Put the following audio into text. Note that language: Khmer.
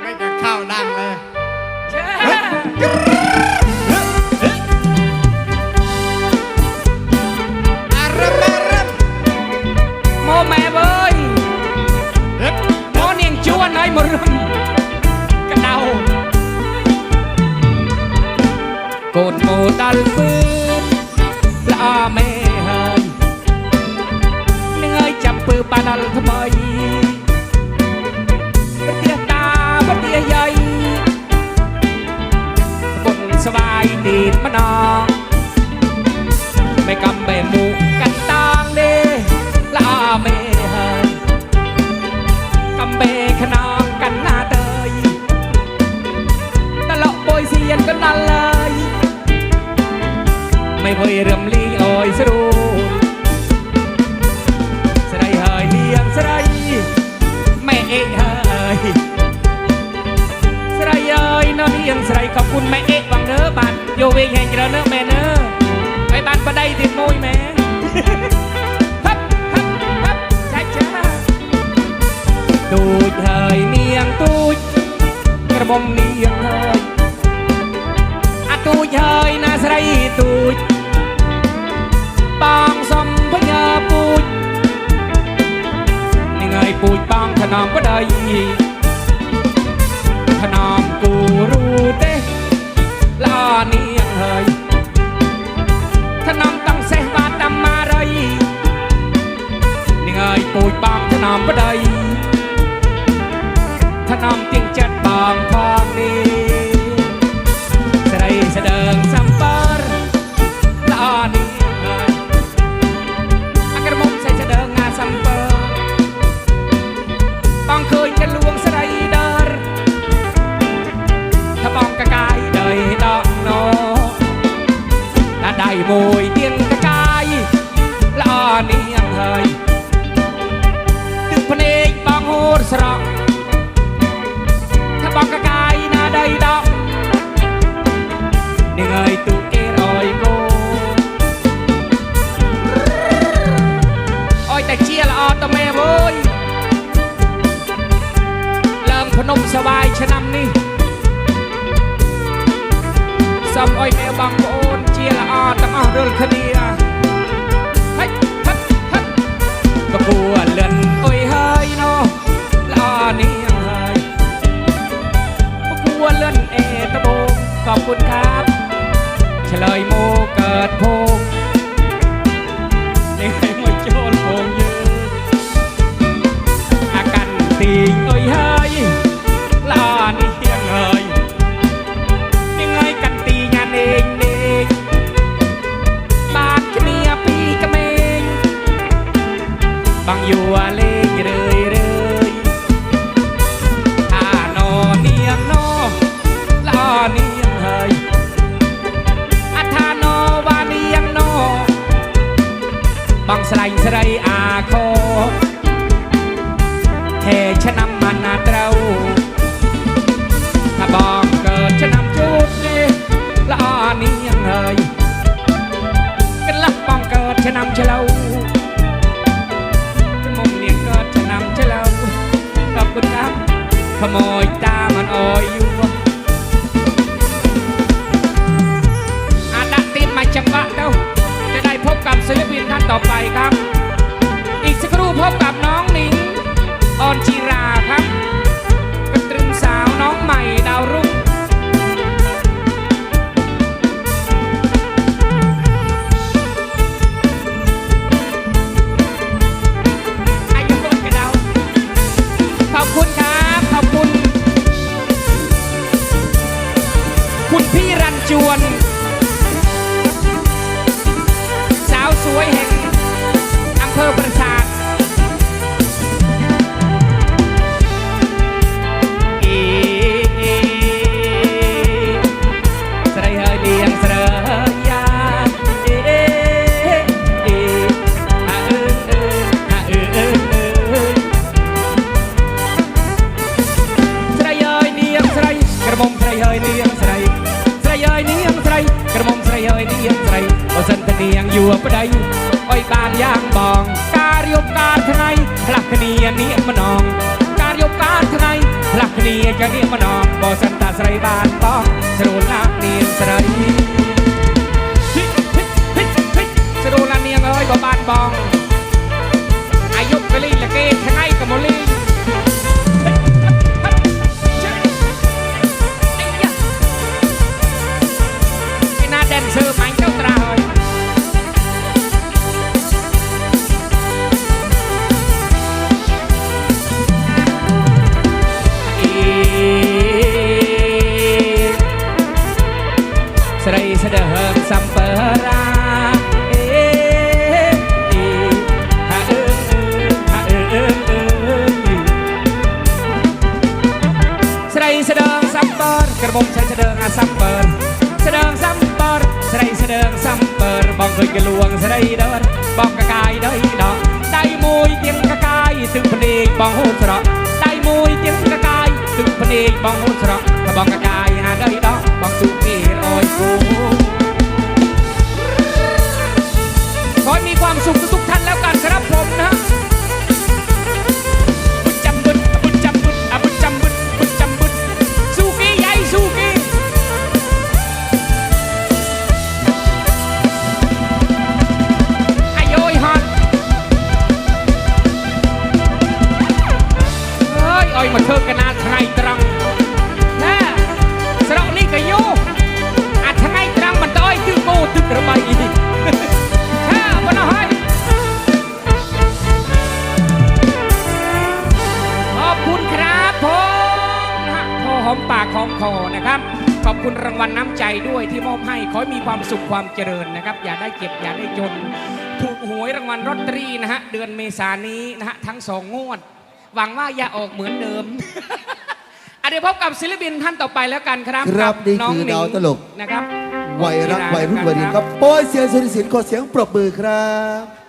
ไม่จะเข้าดังเลยอารมอารมโมแม่เอ้ยโมเนียงชวนไอ้มรุมกระเดากดโมดัลฟื้นละอาแม่เฮ้ยเนื่อยจับปือปานัลทำไม ดีดมะนอไม่กำไม่มู តមួយមែនហឹបហឹបហឹបចាច់ចាទូចហើយនាងទូចក្រមុំនាងហើយអាទូចហើយណាស្រីទូចបងសំភញាពូចនាងហើយពូចបងថ្នមប្តី មួយទៀងតកាយល្អនាងហើយទឹកភ្នែកបងហូតស្រក់ថាបងកកាយណាដីដកនាងហើយទូគេរយគោអើយតែជាល្អតមែវអើយឡើងភ្នំសបាយឆ្នាំនេះសំអុយមេបងប្អូន ជាល្អទាំងអស់រលគ្នាហិចហិចហិចក៏គួរលិន បាំងយូរលេងរឿយរឿយអាណោនាងណោល្អនាងហើយអថាណោវ៉ានាងណោបងស្រាញ់ស្រីអាខោខែឆ្នាំមិនណាត្រូវថាបងកើតឆ្នាំជូតនេះល្អនាងហើយកន្លះបងកើតឆ្នាំឆ្លូវ ขโมยตามันโอย วน สาวสวยแห่ง ប្តីអុយបានយ៉ាងបង ការយប់ការថ្ងៃផ្លាស់គ្នានេះម្ដងការយប់ការថ្ងៃផ្លាស់គ្នាជានេះម្ដងបើសិនតាស្រីបានបងស្រួលណាស់នាងស្រីស្រួលណាស់នាងអើយបើបានបង សំពរស្រីស្ដើងសំពរបងឃើញកលួងស្រីដើរបងកកាយដៃដកដៃមួយទៀងកកាយទឹកភ្នែកបងហូតស្រក់ដៃមួយទៀងកកាយទឹកភ្នែកបងហូតស្រក់ក៏បងកកាយអាដៃដកបងទូ หอมปากหอมคอนะครับ ขอบคุณรางวัลน้ำใจด้วยที่มอบให้ขอให้มีความสุขความเจริญนะครับ อย่าได้เจ็บอย่าได้จน ถูกหวยรางวัลลอตเตอรี่นะฮะเดือนเมษายนนี้นะฮะทั้งสองงวด หวังว่าอย่าออกเหมือนเดิมอะเดี๋ยวพบกับศิลปินท่านต่อไปแล้วกันครับครับกันี่น้องคือหนิงดาวตลกนะครับวัยรักวัยรุ่นวัยเรียนครับโปรยเสียงสุริศิลป์ขอเสียงปรบมือครับ